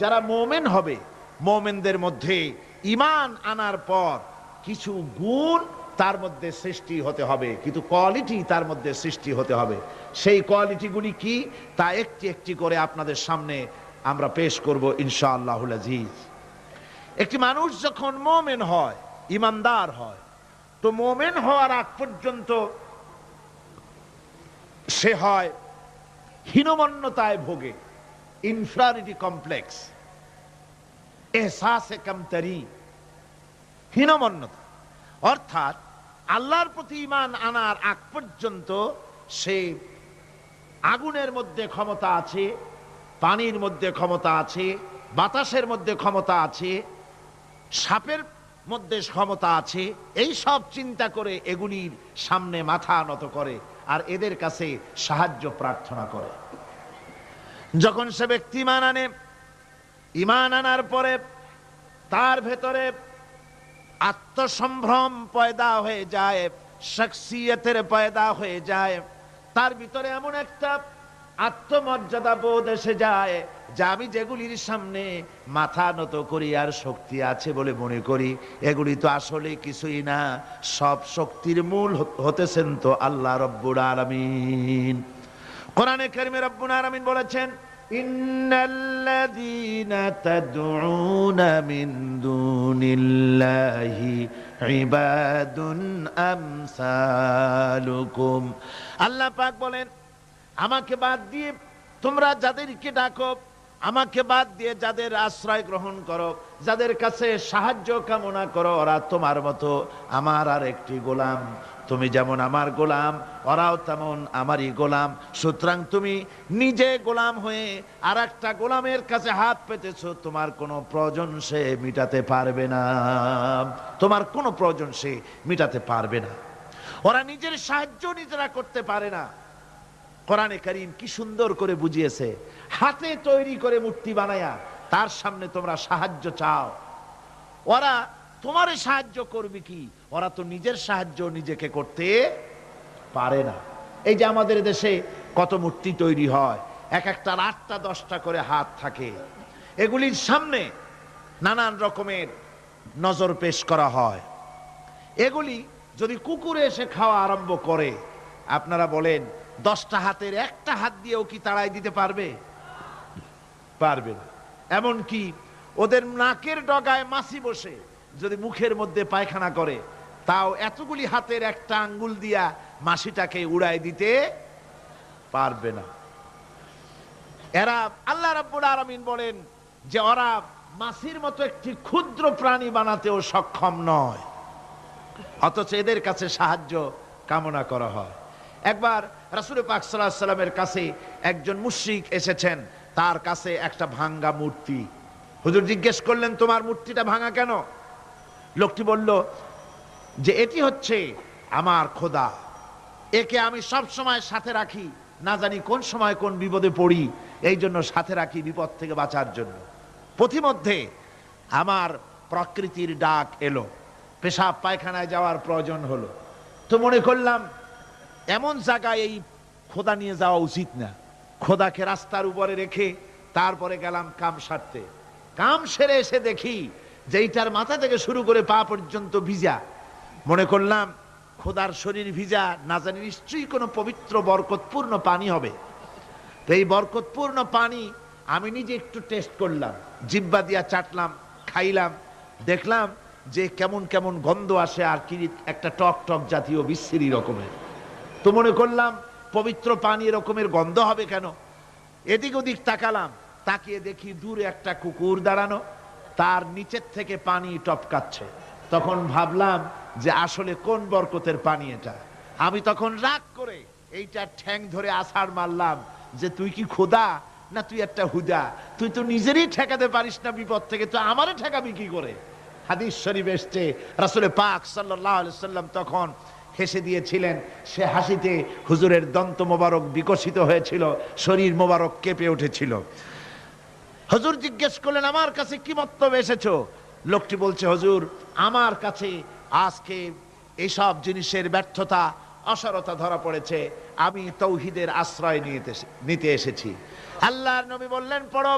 যারা মোমেন হবে, মোমেনদের মধ্যে ইমান আনার পর কিছু গুণ তার মধ্যে সৃষ্টি হতে হবে কিন্তু কোয়ালিটি তার মধ্যে সৃষ্টি হতে হবে। সেই কোয়ালিটিগুলি কি? তা একটি একটি করে আপনাদের সামনে আমরা পেশ করব ইনশাআল্লাহুল আজিজ। একটি মানুষ যখন মোমেন হয় ইমানদার হয়, তো মোমেন হওয়ার আগ পর্যন্ত সে হয় হীনমন্যতায় ভোগে। ইনফ্রারিটি কমপ্লেক্স এহসাসে কমতরি হীনমন্যতা অর্থাৎ আল্লাহর প্রতি ইমান আনার আগ পর্যন্ত সে আগুনের মধ্যে ক্ষমতা আছে, পানির মধ্যে ক্ষমতা আছে, বাতাসের মধ্যে ক্ষমতা আছে, সাপের মধ্যে ক্ষমতা আছে, এই সব চিন্তা করে এগুলির সামনে মাথা নত করে আর এদের কাছে সাহায্য প্রার্থনা করে। যখন সে ব্যক্তি ইমান আনে, ইমান আনার পরে তার ভেতরে আত্মসম্ভ্রম পয়দা হয়ে যায়, শখসিয়তের পয়দা হয়ে যায়। তার ভিতরে এমন একটা আত্মমর্যাদা বোধ এসে যায় যে আমি যেগুলির সামনে মাথা নত করি আর শক্তি আছে বলে মনে করি, এগুলি তো আসলে কিছুই না। সব শক্তির মূল হতেছেন তো আল্লাহ রব্বুর আলামিন। কোরআনে কারিমে রব্বুল আলামিন বলেছেন আল্লাহ পাক বলেন, আমাকে বাদ দিয়ে তোমরা যাদেরকে ডাকো, আমাকে বাদ দিয়ে যাদের আশ্রয় গ্রহণ করো, যাদের কাছে সাহায্য কামনা করো, ওরা তোমার মতো আমার আর একটি গোলাম। তুমি যেমন আমার গোলাম, ওরাও তেমন আমারই গোলাম। সুতরাং তুমি নিজে গোলাম হয়ে আর একটা গোলামের কাছে হাত পেতেছ, তোমার কোনো প্রয়োজন সে মিটাতে পারবে না। তোমার কোনো প্রয়োজন সে মিটাতে পারবে না। ওরা নিজের সাহায্য নিজেরা করতে পারে না। কোরআনে করিম কি সুন্দর করে বুঝিয়েছে, হাতে তৈরি করে মূর্তি বানায়া তার সামনে তোমরা সাহায্য চাও। ওরা তোমারে সাহায্য করবে কি? ওরা তো নিজের সাহায্য নিজেকে করতে পারে না। এই যে আমাদের দেশে কত মূর্তি তৈরি হয়, এক একটা আটটা দশটা করে হাত থাকে। এগুলির সামনে নানান রকমের নজর পেশ করা হয়। এগুলি যদি কুকুরে এসে খাওয়া আরম্ভ করে, আপনারা বলেন, দশটা হাতের একটা হাত দিয়েও কি তাড়াই দিতে পারবে? পারবে না। এমনকি ওদের নাকের ডগায় মাছি বসে যদি মুখের মধ্যে পায়খানা করে, তাও এতগুলি হাতের একটা আঙ্গুল দিয়া মাসিটাকে উড়াই দিতে পারবে না। এরা আল্লাহ রাব্বুল আলামিন বলেন যে ওরা মাছির মতো একটি ক্ষুদ্র প্রাণী বানাতেও সক্ষম নয়, অথচ এদের কাছে সাহায্য কামনা করা হয়। একবার রাসুল পাক সাল্লামের কাছে একজন মুশরিক এসেছেন, তার কাছে একটা ভাঙ্গা মূর্তি। হুজুর জিজ্ঞেস করলেন, তোমার মূর্তিটা ভাঙা কেন? লোকটি বলল, যে এটি হচ্ছে আমার খোদা, একে আমি সব সময় সাথে রাখি, না জানি কোন সময় কোন বিপদে পড়ি, এই জন্য সাথে রাখি বিপদ থেকে বাঁচার জন্য। পথিমধ্যে আমার প্রকৃতির ডাক এলো, পেশাব পায়খানায় যাওয়ার প্রয়োজন হলো। তো মনে করলাম, এমন জায়গায় এই খোদা নিয়ে যাওয়া উচিত না। খোদাকে রাস্তার উপরে রেখে তারপরে গেলাম কাম সারতে। কাম সেরে এসে দেখি যে এইটার মাথা থেকে শুরু করে পা পর্যন্ত ভিজা। মনে করলাম, খোদার শরীর ভিজা, না জানি নিশ্চয়ই কোনো পবিত্র, বরকতপূর্ণ পানি হবে। তো এই বরকতপূর্ণ পানি আমি নিজে একটু টেস্ট করলাম, জিব্বা দিয়া চাটলাম, খাইলাম, দেখলাম যে কেমন কেমন গন্ধ আসে আর কি একটা টক টক জাতীয় বিশ্রী রকমের। তো মনে করলাম, পবিত্র পানি এরকমের গন্ধ হবে কেন? এদিক ওদিক তাকালাম, তাকিয়ে দেখি দূরে একটা কুকুর দাঁড়ানো। তার নিচের থেকে পানি টপকাচ্ছে। তখন ভাবলাম যে আসলে কোন বরকতের পানি এটা? আমি তখন রাগ করে এইটা ঠ্যাং ধরে আছাড় মারলাম যে তুই কি খোদা না তুই একটা হুদা? তুই তো নিজেরই ঠেকাতে পারিস না বিপদ থেকে, তো আমারে ঠেকাবি কি করে? হাদিস শরীফ এসছে, রাসুলে পাক সাল্লাহ সাল্লাম তখন হেসে দিয়েছিলেন, সে হাসিতে হুজুরের দন্ত মোবারক বিকশিত হয়েছিল, শরীর মোবারক কেঁপে উঠেছিল। হজুর জিজ্ঞেস করলেন, আমার কাছে কি মন্তব্য এসেছ? লোকটি বলছে, হজুর, আমার কাছে আজকে এসব জিনিসের ব্যর্থতা, অসরতা ধরা পড়েছে। আমি তৌহিদের আশ্রয় নিতে এসেছি। আল্লাহর নবী বললেন, পড়ো।